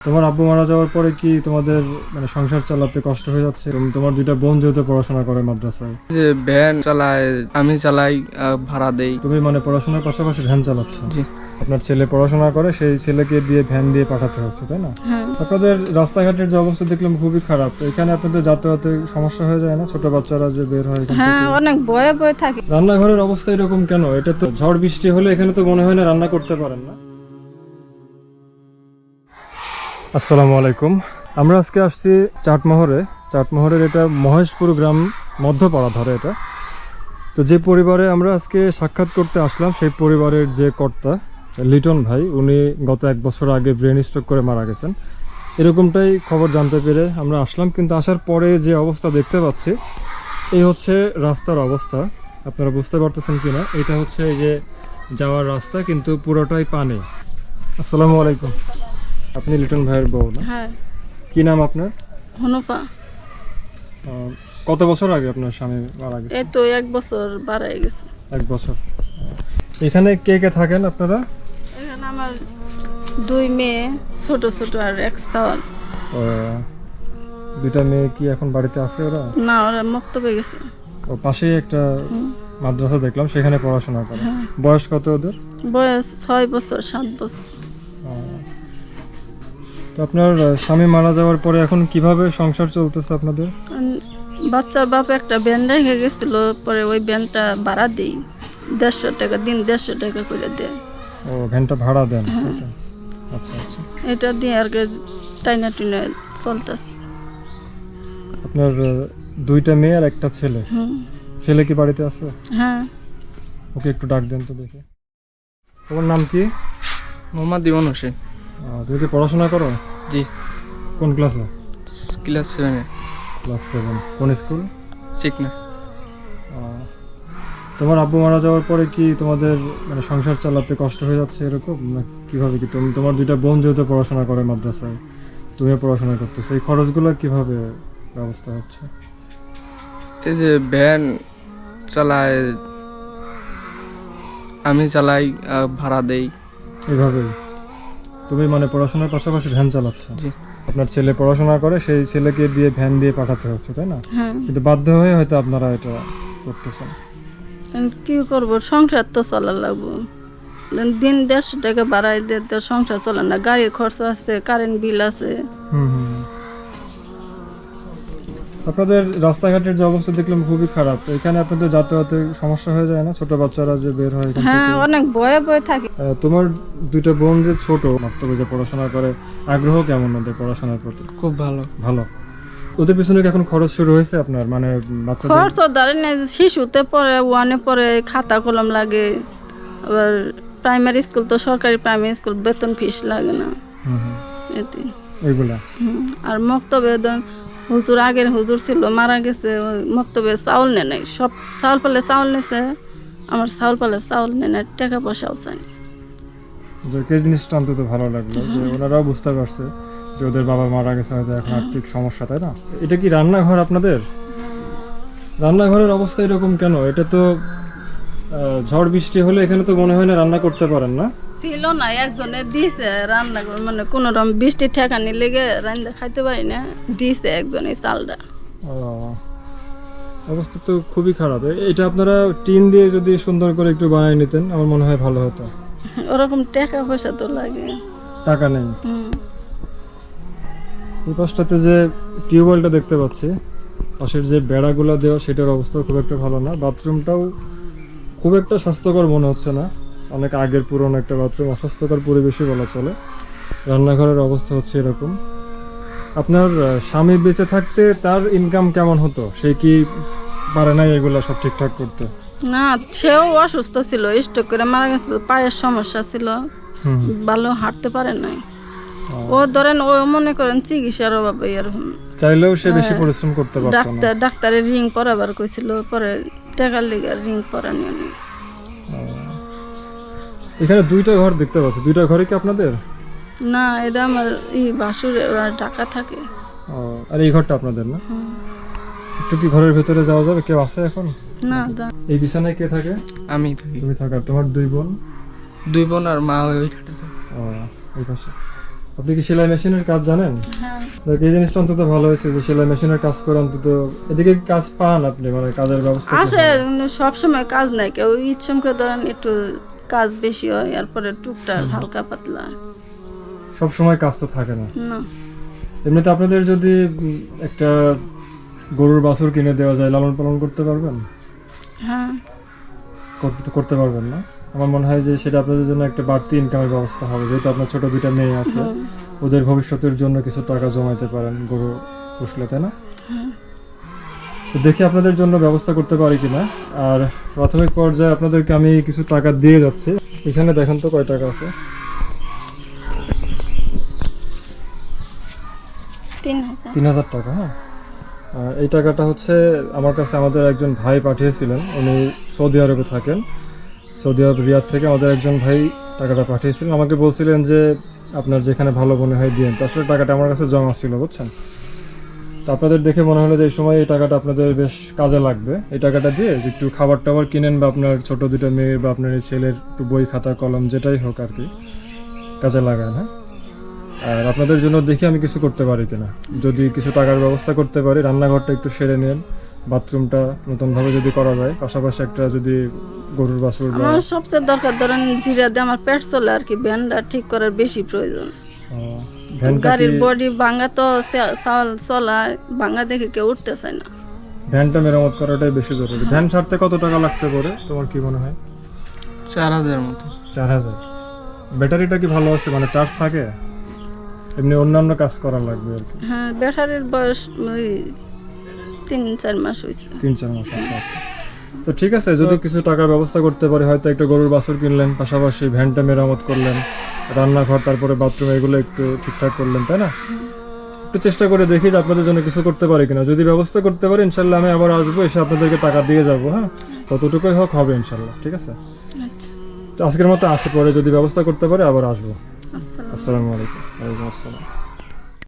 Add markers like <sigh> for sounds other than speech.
তোমার আব্বু মারা যাওয়ার পরে কি তোমাদের মানে সংসার চালাতে কষ্ট হয়ে যাচ্ছে? এবং তোমার দুইটা বোন যেহেতু পড়াশোনা করে মাদ্রাসায়। যে ভ্যান চালায় আমি চালাই আহ, ভাড়া দেই। তুমি মানে পড়াশোনার পাশাপাশি ভ্যান চালাচ্ছ? জি। আপনার ছেলে পড়াশোনা করে সেই ছেলেকে দিয়ে ভ্যান দিয়ে পাঠাতে হচ্ছে তাই না? হ্যাঁ। আপনাদের রাস্তাঘাটের যে অবস্থা দেখলাম খুবই খারাপ। এখানে আপনাদের যাতায়াতে সমস্যা হয়ে যায় না? ছোট বাচ্চারা যে বের হয় এখান হ্যাঁ থেকে। অনেক বয়ে বয়ে থাকি। রান্নাঘরের অবস্থা এরকম কেন? এটা তো ঝড় বৃষ্টি হলে এখানে তো মনে হয় না রান্না করতে পারেন না। আসসালামু আলাইকুম। আমরা আজকে আসছি চাটমোহরে। চাটমোহরের এটা মহেশপুর গ্রাম মধ্যপাড়া ধরে এটা। তো যে পরিবারে আমরা আজকে সাক্ষাৎ করতে আসলাম, সেই পরিবারের যে কর্তা, লিটন ভাই, উনি গত এক বছর আগে ব্রেন স্ট্রোক করে মারা গেছেন। এরকমটাই খবর জানতে পেরে আমরা আসলাম, কিন্তু আসার পরে যে অবস্থা দেখতে পাচ্ছি, এই হচ্ছে রাস্তার অবস্থা। আপনারা বুঝতে পারতেছেন কিনা? এটা হচ্ছে এই যে যাওয়ার রাস্তা, কিন্তু পুরোটাই পানি। আসসালামু আলাইকুম। আপনি লিটন ভাইয়ের বউ না? হ্যাঁ। কি নাম আপনার? হনুপা আহ, কত বছর আগে আপনার স্বামী মারা গেছে? এই তো এক বছর বাড়াই গেছে। এক বছর। এখানে কে কে থাকেন আপনারা? এখানে আমার দুই মেয়ে ছোট ছোট আর এক সাওয়াল। ও, দুইটা মেয়ে কি এখন বাড়িতে আছে ওরা? না ওরা মক্তবে গেছে। ও পাশেই একটা মাদ্রাসা দেখলাম সেখানে পড়াশোনা করে। হ্যাঁ। বয়স কত ওদের? বয়স ছয় বছর সাত বছর। আহ, আপনার স্বামী মারা যাওয়ার পরে এখন কীভাবে সংসার চলতেছে আপনাদের? কারণ বাচ্চার বাপ একটা ব্যান রেখে গেছিল পরে ওই ব্যানটা ভাড়া দিই। দেড়শো টাকা দিন দেড়শো টাকা করে দেয় ও ভ্যানটা ভাড়া দেন? আচ্ছা আচ্ছা এটা দিয়ে আর কি টাইনা টুইনা চলতেছে। আপনার দুইটা মেয়ে আর একটা ছেলে। ছেলে কি বাড়িতে আছে? হ্যাঁ। ওকে একটু ডাক দেন তো দেখে। তোমার নাম কি? মোহাম্মদ ইমন হোসেন। তুমি কি পড়াশোনা করো? জি। কোন ক্লাসে? ক্লাস সেভেনে ক্লাস সেভেন কোন স্কুল? আহ, তোমার আব্বু মারা যাওয়ার পরে কি তোমাদের মানে সংসার চালাতে কষ্ট হয়ে যাচ্ছে এরকম? না কীভাবে কি তুমি তোমার দুইটা বোন যেহেতু পড়াশোনা করে মাদ্রাসায় তুমিও পড়াশোনা করতেছো এই খরচগুলো কীভাবে ব্যবস্থা হচ্ছে? এই যে ভ্যান চালায় আমি চালাই ভাড়া দেই। এইভাবেই তুমি মানে পড়াশোনার পাশাপাশি ভ্যান চালাচ্ছ। আপনার ছেলে পড়াশোনা করে সেই ছেলেকে দিয়ে ভ্যান দিয়ে পাঠাতে হচ্ছে তাই না? হ্যাঁ। কিন্তু বাধ্য হয়ে হয়তো আপনারা এটা করতেছেন। কি করব? সংসার তো চলা লাগবো। দিন দেড়শো টাকা বাড়াই দিয়ে সংসার চলে না। গাড়ির খরচ আছে কারেন্ট বিল আছে। হুম হুম। আপনাদের রাস্তাঘাটের যে অবস্থা দেখলাম খুবই খারাপ। এখানে আপনাদের যাতায়াতে সমস্যা হয়ে যায় না? ছোট বাচ্চারা যে বের হয় হ্যাঁ অনেক বয়ে বয়ে থাকি। তোমার দুইটা বোন যে ছোট মাত্র যে পড়াশোনা করে আগ্রহ কেমন ওদের পড়াশোনার প্রতি? খুব ভালো। ভালো। ওদের পিছনে কি এখন খরচ শুরু হয়েছে আপনার? মানে বাচ্চাদের খরচ ধরে না শিশুতে পরে ওয়ানে পরে খাতা কলম লাগে আবার প্রাইমারি স্কুল তো সরকারি প্রাইমারি স্কুল বেতন ফিস লাগে না। হুম, হুম। এতে। এইগুলা আর মক্তবে ধরেন হুজুর আগের হুজুর ছিল মারা গেছে মক্তবে চাউল নেয় নাই। সব চাউল পালে চাউল নেছে আমার চাউল পালে চাউল নেয় না টাকা পয়সাও চাই ওদেরকে জিনিসটা অন্তত ভালো লাগল যে ওনারাও বুঝতে পারছে যে ওদের বাবা মারা গেছে হয়তো এখন আর্থিক সমস্যা তাই না? এটা কি রান্নাঘর আপনাদের? রান্নাঘরের অবস্থা এরকম কেন? এটা তো ঝড় বৃষ্টি হলে এখানে তো মনে হয় না রান্না করতে পারেন না। ছিল না একজনে দিছে রান্না করে মানে কোনো রকম বৃষ্টি ঠেকানি লেগে রান্না খাইতে পারি না দিছে একজনে চালটা। অবস্থা তো খুবই খারাপ। এটা আপনারা টিন দিয়ে যদি সুন্দর করে একটু বানিয়ে নিতেন আমার মনে হয় ভালো হতো। <laughs> ওরকম টাকা পয়সা তো লাগে। টাকা নেই। এই পাশটাতে যে টিউবওয়েলটা দেখতে পাচ্ছি পাশের যে বেড়াগুলো দেওয়া সেটার অবস্থা খুব একটা ভালো না। বাথরুমটাও খুব একটা স্বাস্থ্যকর মনে হচ্ছে না। অনেক আগের পুরনো একটা বাথরুম অস্বাস্থ্যকর পরিবেশই বলা চলে। রান্নাঘরের অবস্থা হচ্ছে এরকম। আপনার স্বামী বেঁচে থাকতে তার ইনকাম কেমন হতো? সে কি পারে না এগুলো সব ঠিকঠাক করতে? না সেও অসুস্থ ছিল স্ট্রোক করে মারা গেছে পায়ের সমস্যা ছিল। ভালো হাঁটতে পারে নাই। ও, ধরেন ও মনে করেন চিকিৎসার অভাবে এরকম। চাইলেও সে বেশি পরিশ্রম করতে পারতো না। ডাক্তার ডাক্তারের রিং পরাবার কইছিল পরে টাকার লিগে রিং পরানি উনি এখানে দুইটা ঘর দেখতে পাচ্ছি। দুইটা ঘরে কি আপনাদের? না এটা আমার ই বাসুর টাকা থাকে। ও, আর এই ঘরটা আপনাদের না? একটু কি ঘরের ভেতরে যাওয়া যাবে? কেউ আছে এখন? না এই বিছানায় কে থাকে? আমি থাকি। তুমি থাকার তোমার দুই বোন? দুই বোন আর মা ওই খাটে থাকে। ও, এই পাশে। আপনি কি সেলাই মেশিনের কাজ জানেন? হ্যাঁ। এই জিনিসটা অন্তত ভালো হয়েছে যে সেলাই মেশিনের কাজ করে অন্তত এদিকে কাজ পান আপনি মানে কাজের ব্যবস্থা আসে ভালো? সব সময় কাজ নাই। কেউ ইচ্ছমকে ধরেন একটু কাজ বেশি হয় এরপরে টুকটাক হালকা পাতলা। সব সময় কাজ তো থাকে না। না। এমনিতে আপনাদের যদি একটা গরুর বাছুর কিনে দেওয়া যায় লালন পালন করতে পারবেন? হ্যাঁ। করতে করতে পারবেন না? আমার মনে হয় যে সেটা আপনাদের জন্য একটা বাড়তি ইনকামের ব্যবস্থা হবে। যেহেতু আপনার ছোট দুইটা মেয়ে আছে ওদের ভবিষ্যতের জন্য কিছু টাকা জমাইতে পারেন গরু পুষলে তাই না? হ্যাঁ। দেখি আপনাদের জন্য ব্যবস্থা করতে পারি কিনা। আর প্রাথমিক পর্যায়ে আপনাদেরকে আমি কিছু টাকা দিয়ে যাচ্ছি। এখানে দেখেন তো কয় টাকা আছে। তিন হাজার। টাকা হ্যাঁ। আর এই টাকাটা হচ্ছে আমার কাছে আমাদের একজন ভাই পাঠিয়েছিলেন। উনি সৌদি আরবে থাকেন। সৌদি আরব রিয়াদ থেকে আমাদের একজন ভাই টাকাটা পাঠিয়েছিলেন। আমাকে বলছিলেন যে আপনার যেখানে ভালো মনে হয় দিন। তো আসলে টাকাটা আমার কাছে জমা ছিল বুঝছেন? তো আপনাদের দেখে মনে হলো যে এই সময় এই টাকাটা আপনাদের বেশ কাজে লাগবে। এই টাকাটা দিয়ে একটু খাবার টাবার কিনেন বা আপনার ছোট দুটো মেয়ের বা আপনার এই ছেলের একটু বই খাতা কলম যেটাই হোক আর কি কাজে লাগান হ্যাঁ? আর আপনাদের জন্য দেখি আমি কিছু করতে পারি কিনা। যদি কিছু টাকার ব্যবস্থা করতে পারি রান্নাঘরটা একটু সেরে নেন বাথরুমটা নতুনভাবে যদি করা যায় পাশাপাশি একটা যদি গরুর বাছুর আমার সবচেয়ে দরকার ধরেন জিরা দিয়ে আমার পেট চলে আর কি ব্যান্ডটা ঠিক করার বেশি প্রয়োজন। গাড়ির বডি ভাঙা তো চাল ভাঙা দেখে কেউ উঠতে চায় না। ভ্যানটা মেরামত করাটাই বেশি জরুরি। ভ্যান ছাড়তে কত টাকা লাগতে পারে? তোমার কি মনে হয়? চার হাজার মতো। চার হাজার। ব্যাটারিটা কি ভালো আছে? মানে চার্জ থাকে? এমনি অন্যান্য কাজ করা লাগবে আর কি। হ্যাঁ ব্যাটারির বয়স ওই তিন চার মাস হয়েছে তিন চার মাস আচ্ছা আচ্ছা। তো ঠিক আছে যদি কিছু টাকার ব্যবস্থা করতে পারি হয়তো একটা গরুর বাছুর কিনলেন পাশাপাশি ভ্যানটা মেরামত করলেন। রান্নাঘর তারপরে বাথরুম এগুলো একটু ঠিকঠাক করলেন তাই না? একটু চেষ্টা করে দেখি যে আপনাদের জন্য কিছু করতে পারি কিনা। যদি ব্যবস্থা করতে পারি ইনশাল্লাহ আমি আবার আসব এসে আপনাদেরকে টাকা দিয়ে যাব হ্যাঁ? যতটুকুই হোক হবে ইনশাল্লাহ ঠিক আছে? আচ্ছা। তো আজকের মতো আসে পরে যদি ব্যবস্থা করতে পারে আবার আসব। আসসালামু আলাইকুম। ওয়ালাইকুম আসসালাম।